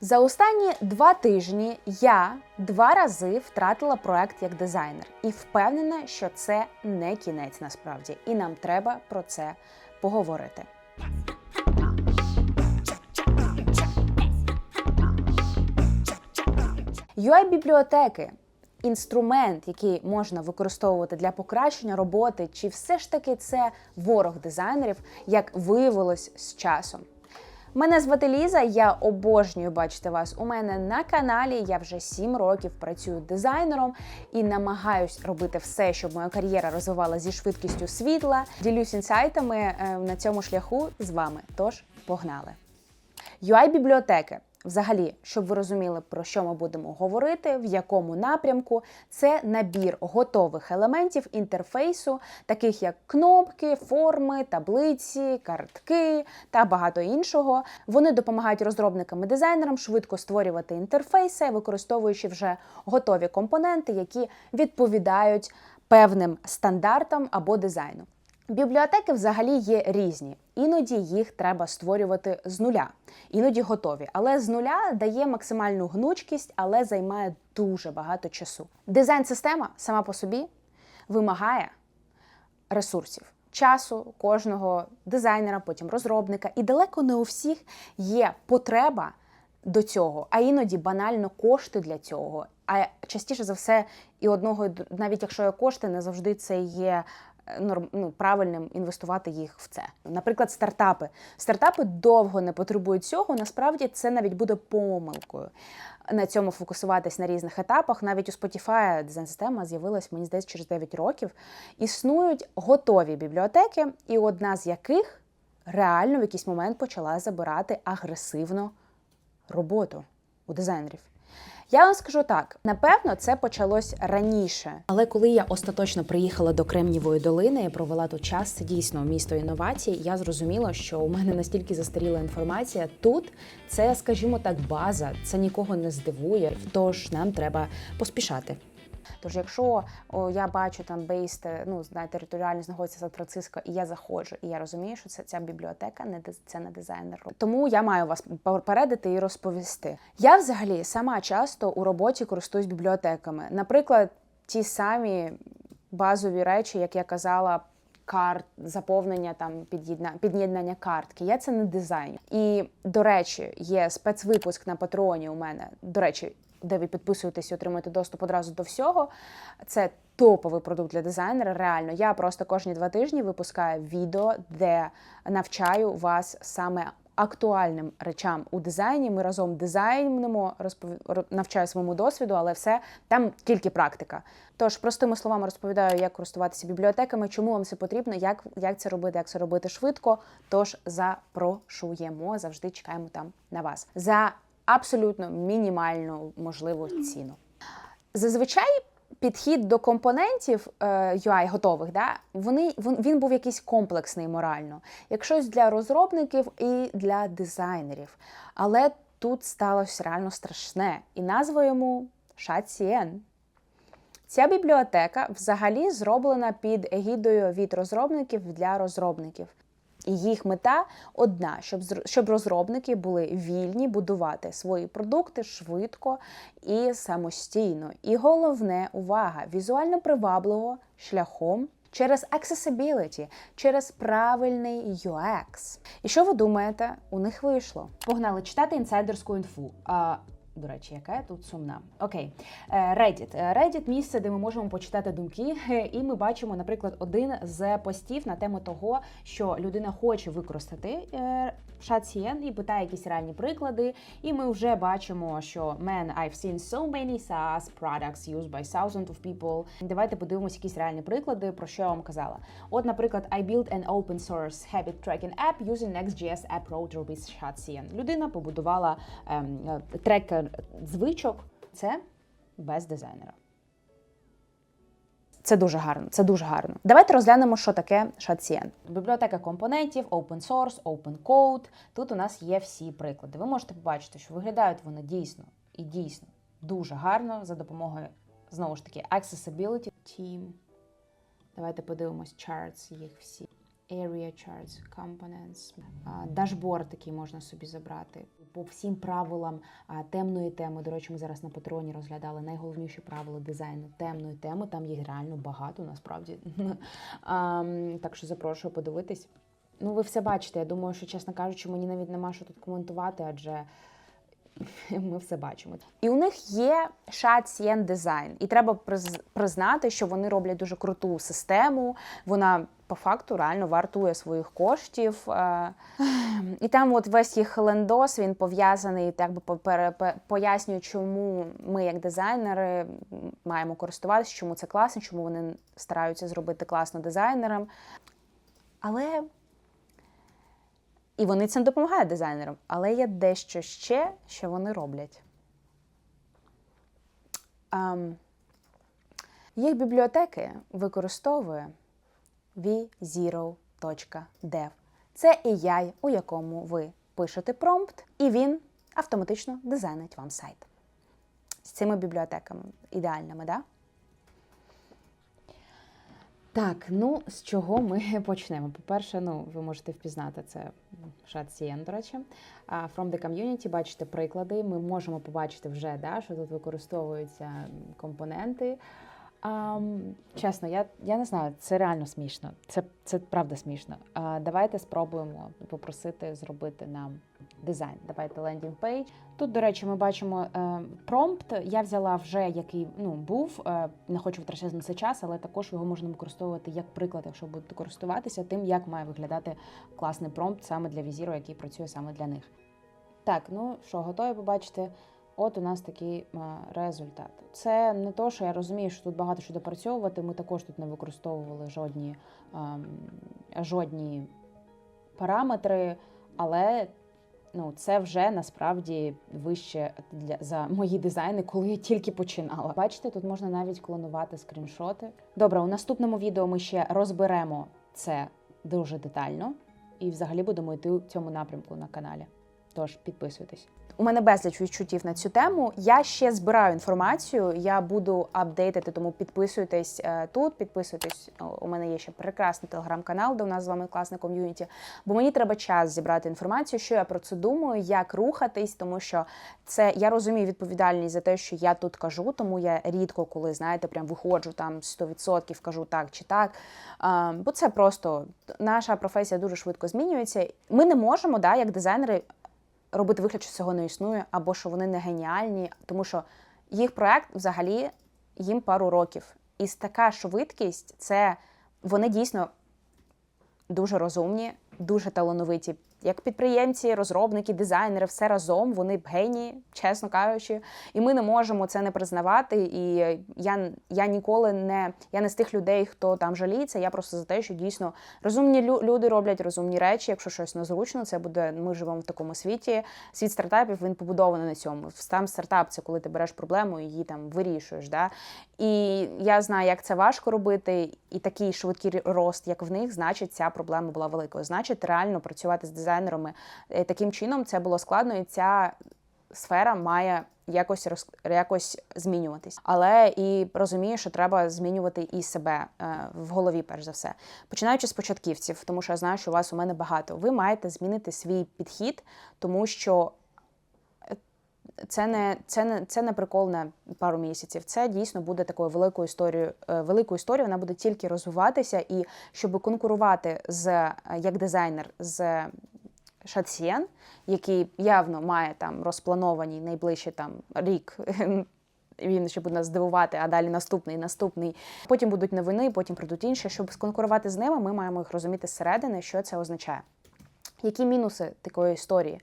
За останні два тижні я два рази втратила проект як дизайнер і впевнена, що це не кінець насправді, і нам треба про це поговорити. UI-бібліотеки інструмент, який можна використовувати для покращення роботи, чи все ж таки це ворог дизайнерів, як виявилось з часом. Мене звати Ліза, я обожнюю бачити вас у мене на каналі. Я вже 7 років працюю дизайнером і намагаюсь робити все, щоб моя кар'єра розвивалася зі швидкістю світла. Ділюсь інсайтами е, на цьому шляху з вами. Тож погнали! UI-бібліотеки. Взагалі, щоб ви розуміли, про що ми будемо говорити, в якому напрямку, це набір готових елементів інтерфейсу, таких як кнопки, форми, таблиці, картки та багато іншого. Вони допомагають розробникам і дизайнерам швидко створювати інтерфейси, використовуючи вже готові компоненти, які відповідають певним стандартам або дизайну. Бібліотеки взагалі є різні. Іноді їх треба створювати з нуля, іноді готові. Але з нуля дає максимальну гнучкість, але займає дуже багато часу. Дизайн-система сама по собі вимагає ресурсів, часу кожного дизайнера, потім розробника. І далеко не у всіх є потреба до цього, а іноді банально кошти для цього. А частіше за все, і одного, навіть якщо є кошти, не завжди це є ну, правильним інвестувати їх в це. Наприклад, стартапи. Стартапи довго не потребують цього. Насправді це навіть буде помилкою. На цьому фокусуватись на різних етапах. Навіть у Spotify дизайн-система з'явилась, мені здається, через 9 років. Існують готові бібліотеки, і одна з яких реально в якийсь момент почала забирати агресивно роботу у дизайнерів. Я вам скажу так: напевно, це почалось раніше. Але коли я остаточно приїхала до Кремнівої долини і провела тут час, це дійсно місто інновацій. Я зрозуміла, що у мене настільки застаріла інформація. Тут це, скажімо так, база, це нікого не здивує. Тож нам треба поспішати. Тож, якщо о, я бачу там бейст, ну знає, територіально знаходиться Сан-Франциско, і я заходжу, і я розумію, що це ця бібліотека не це не дизайнер. Тому я маю вас попередити і розповісти. Я взагалі сама часто у роботі користуюсь бібліотеками. Наприклад, ті самі базові речі, як я казала. Карт, заповнення там під'єдна, під'єднання картки. Я це не дизайню. І до речі, є спецвипуск на патреоні у мене. До речі, де ви підписуєтесь і отримуєте доступ одразу до всього. Це топовий продукт для дизайнера. Реально, я просто кожні два тижні випускаю відео, де навчаю вас саме. Актуальним речам у дизайні ми разом дизайнимо, розпов... навчаю своєму досвіду, але все там тільки практика. Тож, простими словами, розповідаю, як користуватися бібліотеками, чому вам це потрібно, як, як це робити, як це робити швидко. Тож запрошуємо, завжди чекаємо там на вас за абсолютно мінімальну можливу ціну. Зазвичай підхід до компонентів е, UI готових, да, вони, він, був якийсь комплексний морально, як щось для розробників і для дизайнерів. Але тут сталося реально страшне, і назва йому Шацієн. Ця бібліотека взагалі зроблена під егідою від розробників для розробників. І їх мета одна, щоб щоб розробники були вільні будувати свої продукти швидко і самостійно. І головне, увага, візуально привабливо шляхом через accessibility, через правильний UX. І що ви думаєте, у них вийшло? Погнали читати інсайдерську інфу. До речі, яка тут сумна. Окей, Е, Reddit. Е, Reddit – місце, де ми можемо почитати думки, Е, і ми бачимо, наприклад, один з постів на тему того, що людина хоче використати Шатсієн і питає якісь реальні приклади. І ми вже бачимо, що man, I've seen so many SaaS products used by thousands of people. Давайте подивимося якісь реальні приклади, про що я вам казала. От, наприклад, I built an open source habit tracking app using Next.js approach with Shadcyan. Людина побудувала ем, звичок. Це без дизайнера. Це дуже гарно. Це дуже гарно. Давайте розглянемо, що таке Shadcyan. Бібліотека компонентів, open source, open code. Тут у нас є всі приклади. Ви можете побачити, що виглядають вони дійсно і дійсно дуже гарно за допомогою знову ж таки accessibility team. Давайте подивимось charts їх всі. Area charts, components, дашборд такий можна собі забрати. по всім правилам темної теми. До речі, ми зараз на патроні розглядали найголовніші правила дизайну темної теми. Там їх реально багато насправді. Так що запрошую подивитись. Ну, ви все бачите. Я думаю, що, чесно кажучи, мені навіть нема що тут коментувати, адже ми все бачимо. І у них є Shatien дизайн. І треба признати, що вони роблять дуже круту систему. Вона по факту реально вартує своїх коштів. Е, І там, от весь їх лендос, він пов'язаний, так би пояснює, чому ми, як дизайнери, маємо користуватися, чому це класно, чому вони стараються зробити класно дизайнерам. Але і вони цим допомагають дизайнерам. Але є дещо ще, що вони роблять. Ем, їх бібліотеки використовує v0.dev. Це AI, у якому ви пишете промпт, і він автоматично дизайнить вам сайт. З цими бібліотеками ідеальними? Да? Так, ну з чого ми почнемо? По-перше, ну ви можете впізнати це Шат до речі. From the community, бачите приклади. Ми можемо побачити вже, да, що тут використовуються компоненти. А, чесно, я, я не знаю, це реально смішно. Це, це правда смішно. А, давайте спробуємо попросити зробити нам дизайн. Давайте лендінг пейдж. Тут, до речі, ми бачимо е, промпт. Я взяла вже який ну був. Е, не хочу втрачати на це час, але також його можна використовувати як приклад, якщо будете користуватися тим, як має виглядати класний промпт саме для візіру, який працює саме для них. Так, ну що, готові побачити? От у нас такий е, результат. Це не то, що я розумію, що тут багато що допрацьовувати. Ми також тут не використовували жодні, ем, жодні параметри, але ну, це вже насправді вище для за мої дизайни, коли я тільки починала. Бачите, тут можна навіть клонувати скріншоти. Добре, у наступному відео ми ще розберемо це дуже детально і взагалі будемо йти у цьому напрямку на каналі. Тож підписуйтесь. У мене безліч відчуттів на цю тему. Я ще збираю інформацію. Я буду апдейтити, тому підписуйтесь е, тут. Підписуйтесь. У мене є ще прекрасний телеграм-канал, де у нас з вами класне ком'юніті. Бо мені треба час зібрати інформацію, що я про це думаю, як рухатись, тому що це я розумію відповідальність за те, що я тут кажу, тому я рідко, коли знаєте, прям виходжу там 100% кажу так чи так. А, бо це просто наша професія дуже швидко змінюється. Ми не можемо, да, як дизайнери робити вигляд, що цього не існує, або що вони не геніальні, тому що їх проект взагалі їм пару років. І така швидкість це вони дійсно дуже розумні, дуже талановиті. Як підприємці, розробники, дизайнери, все разом, вони генії, чесно кажучи, і ми не можемо це не признавати. І я я ніколи не я не з тих людей, хто там жаліється. Я просто за те, що дійсно розумні лю- люди роблять розумні речі. Якщо щось незручно, це буде. Ми живемо в такому світі. Світ стартапів він побудований на цьому. Сам стартап це коли ти береш проблему і її там вирішуєш. Да? І я знаю, як це важко робити, і такий швидкий рост, як в них, значить, ця проблема була великою. Значить, реально працювати з дизайнерами е, таким чином це було складно, і ця сфера має якось роз, якось змінюватись. Але і розумію, що треба змінювати і себе е, в голові, перш за все. Починаючи з початківців, тому що я знаю, що у вас у мене багато. Ви маєте змінити свій підхід, тому що це не це не це не прикол на пару місяців. Це дійсно буде такою великою історією. е, Великою історією вона буде тільки розвиватися, і щоб конкурувати з е, як дизайнер з Шатсієн, який явно має там розплановані найближчі там рік. Він ще буде нас здивувати, а далі наступний, наступний. Потім будуть новини, потім прийдуть інші. Щоб сконкурувати з ними, ми маємо їх розуміти зсередини, що це означає. Які мінуси такої історії?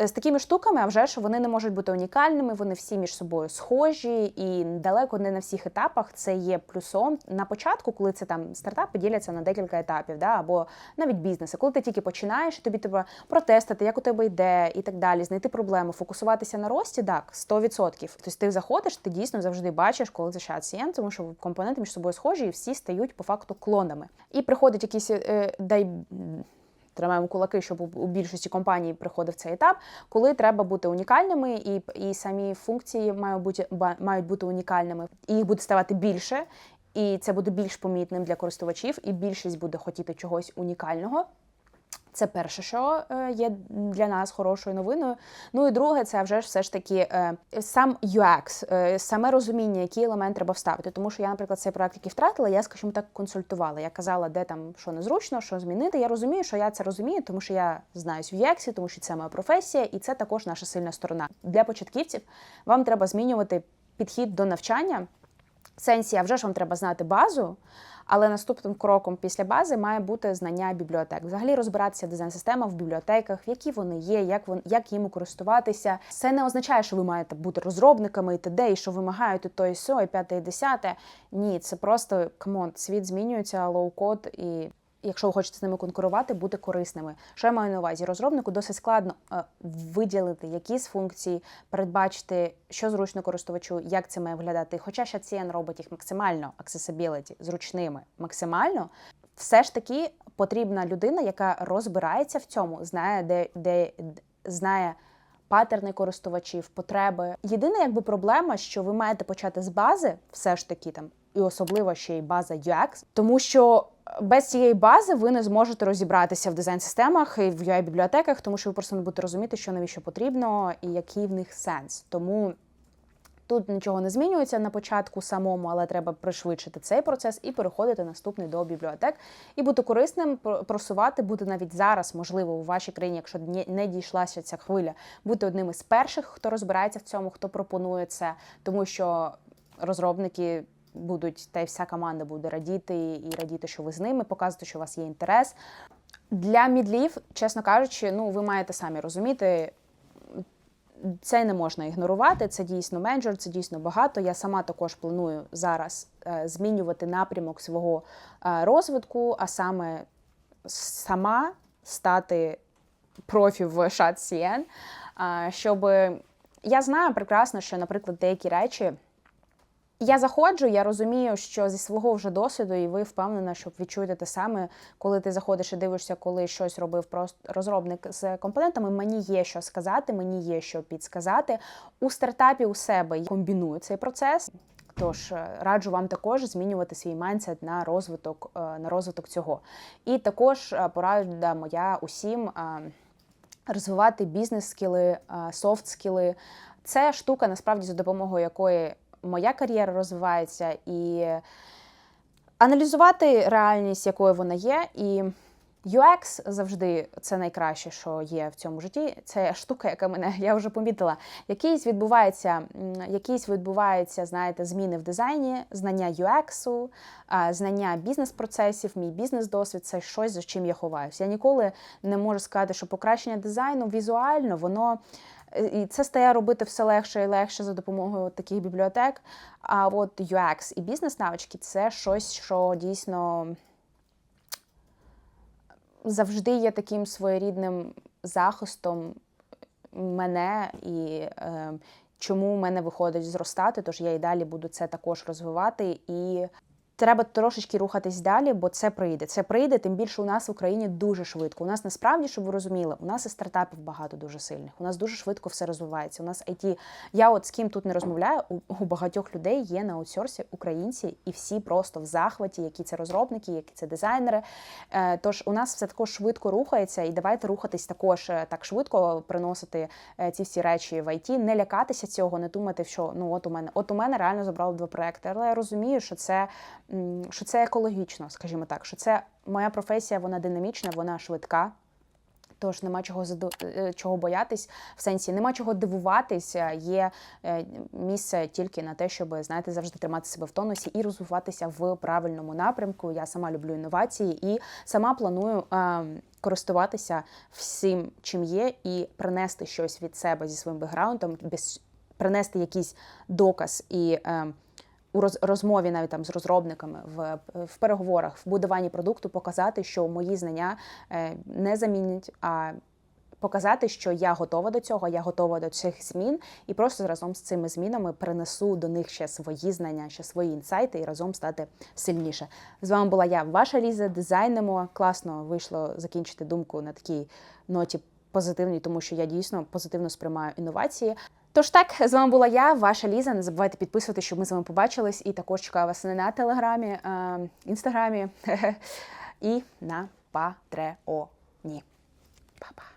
Е, З такими штуками, а вже ж вони не можуть бути унікальними, вони всі між собою схожі, і далеко не на всіх етапах це є плюсом. На початку, коли це там стартапи діляться на декілька етапів, да, або навіть бізнеси. Коли ти тільки починаєш, тобі треба протестити, як у тебе йде, і так далі, знайти проблему, фокусуватися на рості, так, 100%. Тобто ти заходиш, ти дійсно завжди бачиш, коли це CM, тому що компоненти між собою схожі, і всі стають по факту клонами. І приходить якийсь е, дай. Тримаємо кулаки, щоб у- більшості компаній приходив цей етап, коли треба бути унікальними, і, і самі функції мають бути мають бути унікальними, і їх буде ставати більше, і це буде більш помітним для користувачів, і більшість буде хотіти чогось унікального. Це перше, що е, є для нас хорошою новиною. Ну і друге, це вже ж все ж таки е, сам UX, е, саме розуміння, який елемент треба вставити. Тому що я, наприклад, цей проект, який втратила, я, скажімо так, консультувала. Я казала, де там що незручно, що змінити. Я розумію, що я це розумію, тому що я знаюсь в UX, тому що це моя професія, і це також наша сильна сторона. Для початківців вам треба змінювати підхід до навчання. Сенсі, а вже ж вам треба знати базу. Але наступним кроком після бази має бути знання бібліотек. Взагалі розбиратися дизайн-система в бібліотеках, які вони є, як вон, як їм користуватися. Це не означає, що ви маєте бути розробниками і т.д., і що вимагаєте то і сьо, і п'яте, і десяте. Ні, це просто камон, світ змінюється, лоу-код і. Якщо ви хочете з ними конкурувати, бути корисними. Що я маю на увазі? Розробнику досить складно е, виділити якісь функції, передбачити, що зручно користувачу, як це має виглядати. Хоча CN робить їх максимально accessibility, зручними, максимально, все ж таки потрібна людина, яка розбирається в цьому, знає, де, де знає. Патерни користувачів, потреби. Єдина якби проблема, що ви маєте почати з бази, все ж таки там, і особливо ще й база UX, тому що без цієї бази ви не зможете розібратися в дизайн-системах і в UI-бібліотеках, тому що ви просто не будете розуміти, що навіщо потрібно і який в них сенс. Тому тут нічого не змінюється на початку самому, але треба пришвидшити цей процес і переходити наступний до бібліотек і бути корисним, просувати, бути навіть зараз, можливо, у вашій країні, якщо не дійшлася ця хвиля, бути одним із перших, хто розбирається в цьому, хто пропонує це, тому що розробники будуть, та й вся команда буде радіти і радіти, що ви з ними, показувати, що у вас є інтерес. Для мідлів, чесно кажучи, ну ви маєте самі розуміти. Це не можна ігнорувати, це дійсно менеджер, це дійсно багато. Я сама також планую зараз е, змінювати напрямок свого е, розвитку, а саме сама стати профі в ShatCN, е, щоб я знаю прекрасно, що, наприклад, деякі речі. Я заходжу, я розумію, що зі свого вже досвіду, і ви впевнена, що відчуєте те саме, коли ти заходиш і дивишся, коли щось робив просто розробник з компонентами. Мені є що сказати, мені є що підсказати. У стартапі у себе комбіную цей процес. Тож е, раджу вам також змінювати свій майндсет на розвиток е, на розвиток цього. І також е, порада моя усім розвивати бізнес-скіли, софт-скіли. Це штука, насправді, за допомогою якої моя кар'єра розвивається, і аналізувати реальність, якою вона є. і UX завжди це найкраще, що є в цьому житті. Це штука, яка мене я вже помітила. Якісь відбувається, якісь відбуваються, знаєте, зміни в дизайні, знання UX, знання бізнес-процесів, мій бізнес-досвід це щось, за чим я ховаюся. Я ніколи не можу сказати, що покращення дизайну візуально воно і це стає робити все легше і легше за допомогою таких бібліотек. А от UX і бізнес-навички це щось, що дійсно завжди є таким своєрідним захистом мене і е, чому в мене виходить зростати. Тож я і далі буду це також розвивати і треба трошечки рухатись далі, бо це прийде. Це прийде, тим більше у нас в Україні дуже швидко. У нас насправді, щоб ви розуміли, у нас і стартапів багато дуже сильних. У нас дуже швидко все розвивається. У нас IT, я от з ким тут не розмовляю, у, багатьох людей є на аутсорсі українці, і всі просто в захваті, які це розробники, які це дизайнери. Е, тож у нас все також швидко рухається, і давайте рухатись також е, так швидко, приносити е, ці всі речі в IT, не лякатися цього, не думати, що ну от у мене, от у мене реально забрали два проекти. Але я розумію, що це що це екологічно, скажімо так, що це моя професія, вона динамічна, вона швидка. Тож нема чого е, чого боятись, в сенсі нема чого дивуватися. Є е, місце тільки на те, щоб знаєте, завжди тримати себе в тонусі і розвиватися в правильному напрямку. Я сама люблю інновації і сама планую е, користуватися всім, чим є, і принести щось від себе зі своїм бекграундом, принести якийсь доказ і. У розмові навіть там з розробниками в в переговорах, в будуванні продукту показати, що мої знання е, не замінять, а показати, що я готова до цього, я готова до цих змін, і просто разом з цими змінами принесу до них ще свої знання, ще свої інсайти і разом стати сильніше. З вами була я, ваша Ліза. Дизайнемо. Класно вийшло закінчити думку на такій ноті позитивній, тому що я дійсно позитивно сприймаю інновації. Тож так, з вами була я, ваша Ліза. Не забувайте підписувати, щоб ми з вами побачились. І також чекаю вас не на телеграмі, інстаграмі і на Патреоні. Па-па!